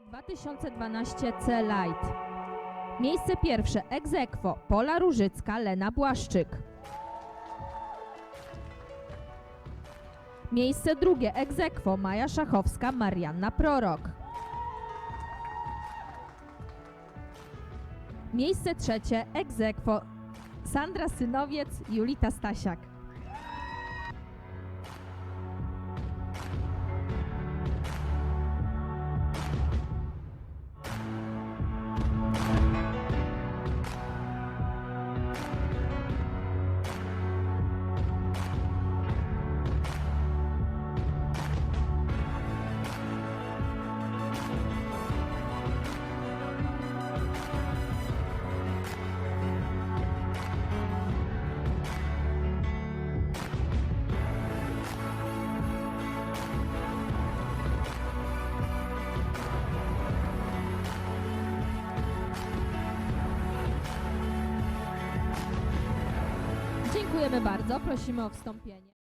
2012 C Light. Miejsce pierwsze Egzekwo Pola Różycka Lena Błaszczyk. Miejsce drugie Egzekwo Maja Szachowska Marianna Prorok. Miejsce trzecie Egzekwo Sandra Synowiec Julita Stasiak. Dziękujemy bardzo. Prosimy o wstąpienie.